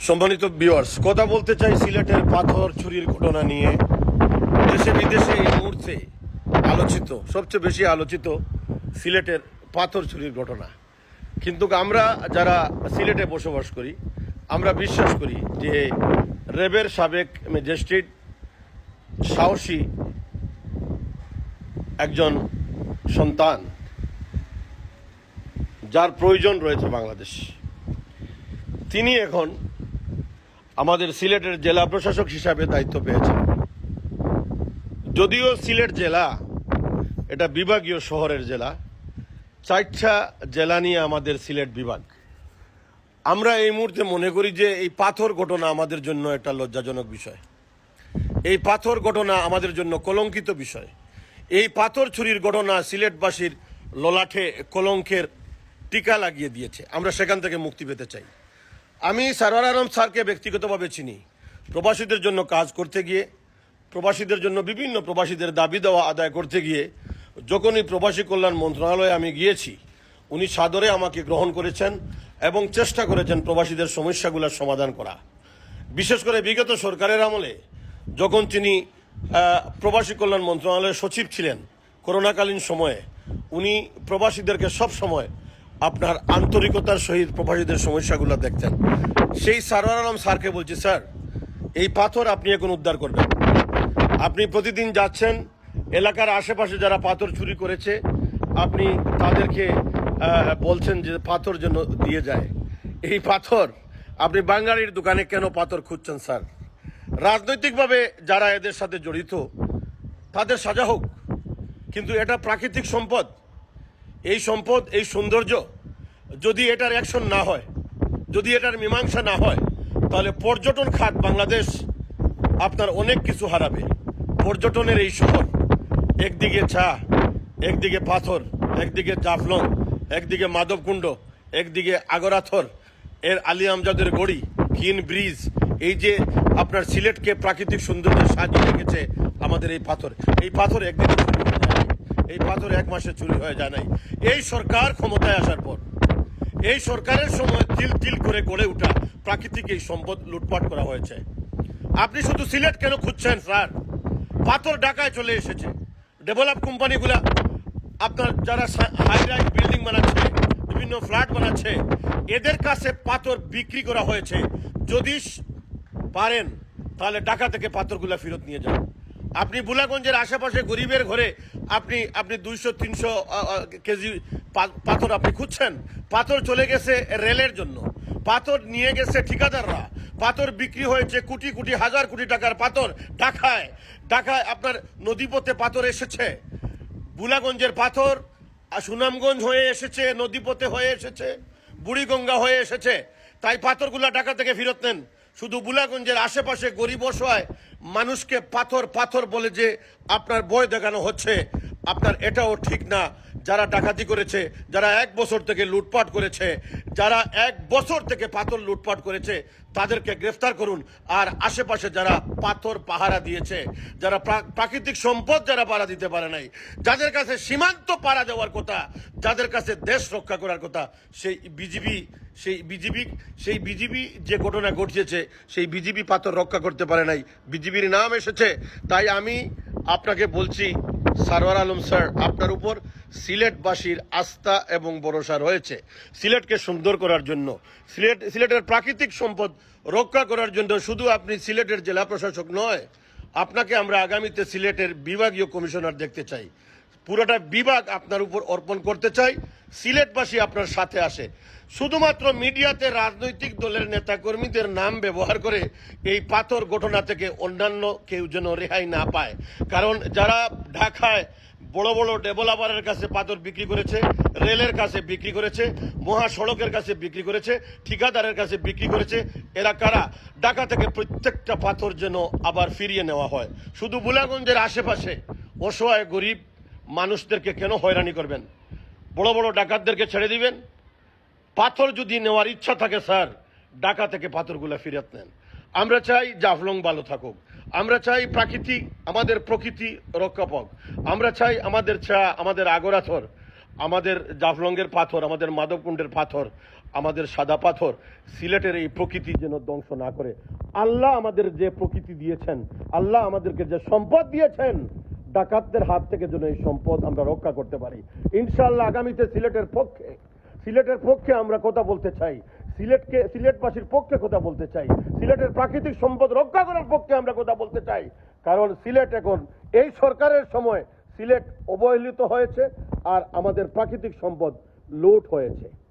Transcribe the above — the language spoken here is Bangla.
সম্মানিত বিওয়ার্স কথা বলতে চাই সিলেটের পাথর চুরির ঘটনা নিয়ে। দেশে বিদেশে এই মুহূর্তে আলোচিত, সবচেয়ে বেশি আলোচিত সিলেটের পাথর চুরির ঘটনা। কিন্তু আমরা যারা সিলেটে বসবাস করি, আমরা বিশ্বাস করি যে রেবের সাবেক ম্যাজিস্ট্রেট সাহসী একজন সন্তান, যার প্রয়োজন রয়েছে বাংলাদেশ। তিনি এখন আমাদের সিলেটের জেলা প্রশাসক হিসাবে দায়িত্ব পেয়েছেন। যদিও সিলেট জেলা, এটা বিভাগীয় শহরের জেলা, চারটা জেলা নিয়ে আমাদের সিলেট বিভাগ। আমরা এই মুহূর্তে মনে করি যে এই পাথর ঘটনা আমাদের জন্য একটা লজ্জাজনক বিষয়। এই পাথর ঘটনা আমাদের জন্য কলঙ্কিত বিষয়। এই পাথর ছুরির ঘটনা সিলেটবাসীর ললাঠে কলঙ্কের টিকা লাগিয়ে দিয়েছে। আমরা সেখান থেকে মুক্তি পেতে চাই। আমি সারওয়ার আলম স্যারকে ব্যক্তিগতভাবে চিনি। প্রবাসীদের জন্য কাজ করতে গিয়ে, প্রবাসীদের জন্য বিভিন্ন প্রবাসীদের দাবি দেওয়া আদায় করতে গিয়ে, যখনই প্রবাসী কল্যাণ মন্ত্রণালয়ে আমি গিয়েছি, উনি সাদরে আমাকে গ্রহণ করেছেন এবং চেষ্টা করেছেন প্রবাসীদের সমস্যাগুলোর সমাধান করা। বিশেষ করে বিগত সরকারের আমলে, যখন তিনি প্রবাসী কল্যাণ মন্ত্রণালয়ের সচিব ছিলেন, করোনাকালীন সময়ে, উনি প্রবাসীদেরকে সব সময় আপনার আন্তরিকতার সহিত প্রবাসীদের সমস্যাগুলো দেখতেন সেই সারোয়ার আলম স্যারকে বলছি, স্যার, এই পাথর আপনি এখন উদ্ধার করবেন। আপনি প্রতিদিন যাচ্ছেন, এলাকার আশেপাশে যারা পাথর চুরি করেছে, আপনি তাদেরকে বলছেন যে পাথর যেন দিয়ে যায়। এই পাথর, আপনি বাঙালির দোকানে কেন পাথর খুঁজছেন, স্যার? রাজনৈতিকভাবে যারা এদের সাথে জড়িত, তাদের সাজা হোক, কিন্তু এটা প্রাকৃতিক সম্পদ। এই সম্পদ, এই সৌন্দর্য যদি এটার অ্যাকশন না হয়, যদি এটার মীমাংসা না হয়, তাহলে পর্যটন খাত বাংলাদেশ আপনার অনেক কিছু হারাবে পর্যটনের এই শহর, একদিকে চা একদিকে পাথর, একদিকে জাফলং, একদিকে মাধবকুণ্ড, একদিকে আগরাথর, এর আলী আমজাদের গড়ি কিন ব্রিজ, এই যে আপনার সিলেটকে প্রাকৃতিক সৌন্দর্য সাজিয়ে রেখেছে আমাদের এই পাথর এই পাথর নাই। এই পাথর এক মাসে চুরি হয়ে যায় নাই। এই সরকার ক্ষমতায় আসার পর, এই সরকারের সময় তিল তিল করে গড়ে ওঠা প্রাকৃতিক এই সম্পদ লুটপাট করা হয়েছে। আপনি শুধু সিলেট কেন খুঁজছেন, স্যার? পাথর ঢাকায় চলে এসেছে। ডেভেলপ কোম্পানিগুলা আপনার যারা হাই রাইজ বিল্ডিং বানাচ্ছে, বিভিন্ন ফ্ল্যাট বানাচ্ছে, এদের কাছে পাথর বিক্রি করা হয়েছে। যদি পারেন, তাহলে ঢাকা থেকে পাথরগুলা ফেরত নিয়ে যান। আপনি বুলাগঞ্জের আশেপাশে গরিবের ঘরে আপনি আপনি দুইশো, তিনশো কেজি পাথর আপনি খুঁজছেন? পাথর চলে গেছে রেলের জন্য। পাথর নিয়ে গেছে ঠিকাদাররা। পাথর বিক্রি হয়েছে কোটি কোটি, হাজার কোটি টাকার পাথর ঢাকায়। ঢাকায় আপনার নদীপথে পাথর এসেছে। বুলাগঞ্জের পাথর সুনামগঞ্জ হয়ে এসেছে, নদীপথে হয়ে এসেছে, বুড়িগঙ্গা হয়ে এসেছে। তাই পাথরগুলা ঢাকা থেকে ফেরত নেন। শুধু বুলাগঞ্জের আশেপাশে গরিব অসহায় মানুষকে পাথর পাথর বলে যে আপনার বই দেখানো হচ্ছে, আপনার এটাও ঠিক না। যারা ডাকাতি করেছে, যারা এক বছর থেকে লুটপাট করেছে, যারা এক বছর থেকে পাথর লুটপাট করেছে, তাদেরকে গ্রেফতার করুন। আর আশেপাশে যারা পাথর পাহারা দিয়েছে, যারা প্রা- প্রাকৃতিক সম্পদ যারা পাহারা দিতে পারে নাই, যাদের কাছে সীমান্ত পাড়া দেওয়ার কথা, যাদের কাছে দেশ রক্ষা করার কথা, সেই বিজিবি সেই বিজিবি সেই বিজিবি যে ঘটনা ঘটিয়েছে, সেই বিজিবি পাথর রক্ষা করতে পারে নাই। বিজিবির নাম এসেছে। তাই আমি আপনাকে বলছি সারওয়ার আলম স্যার, আপনার উপর সিলেটবাসীর আস্থা এবং ভরসা রয়েছে। সিলেটকে সুন্দর করার জন্য, সিলেট, সিলেটের প্রাকৃতিক সম্পদ রক্ষা করার জন্য শুধু আপনি সিলেটের জেলা প্রশাসক নয়, আপনাকে আমরা আগামীতে সিলেটের বিভাগীয় কমিশনার দেখতে চাই। পুরোটা বিভাগ আপনার উপর অর্পণ করতে চাই। সিলেটবাসী আপনার সাথে আসে। শুধুমাত্র মিডিয়াতে রাজনৈতিক দলের নেতাকর্মীদের নাম ব্যবহার করে এই পাথর ঘটনা থেকে অন্যান্য কেউ যেন রেহাই না পায়। কারণ যারা ঢাকায় বড় বড় ডেভেলপারের কাছে পাথর বিক্রি করেছে, রেলের কাছে বিক্রি করেছে, মহাসড়কের কাছে বিক্রি করেছে, ঠিকাদারের কাছে বিক্রি করেছে, এরা কারা? ঢাকা থেকে প্রত্যেকটা পাথর যেন আবার ফিরিয়ে নেওয়া হয়। শুধু বুলাগঞ্জের আশেপাশে অসহায় গরিব মানুষদেরকে কেন হয়রানি করবেন? বড় বড় ডাকাতদেরকে ছেড়ে দিবেন? পাথর যদি নেওয়ার ইচ্ছা থাকে, স্যার, ঢাকা থেকে পাথরগুলো ফিরত নেন আমরা চাই জাফলং ভালো থাকুক। আমরা চাই প্রাকৃতিক আমাদের প্রকৃতি রক্ষা পাক। আমরা চাই আমাদের চা আমাদের আগরাথর, আমাদের জাফলংয়ের পাথর, আমাদের মাধবকুণ্ডের পাথর, আমাদের সাদা পাথর, সিলেটের এই প্রকৃতি যেন ধ্বংস না করে। আল্লাহ আমাদের যে প্রকৃতি দিয়েছেন, আল্লাহ আমাদেরকে যে সম্পদ দিয়েছেন ডাকাতদের হাত থেকে যেন এই সম্পদ আমরা রক্ষা করতে পারি। ইনশাল্লাহ আগামীতে সিলেটের পক্ষে সিলেটের পক্ষে আমরা কথা বলতে চাই। সিলেটকে, সিলেটবাসীর পক্ষে কথা বলতে চাই। সিলেটের প্রাকৃতিক সম্পদ রক্ষা করার পক্ষে আমরা কথা বলতে চাই। কারণ সিলেট এখন, এই সরকারের সময় সিলেট অবহেলিত হয়েছে আর আমাদের প্রাকৃতিক সম্পদ লুট হয়েছে।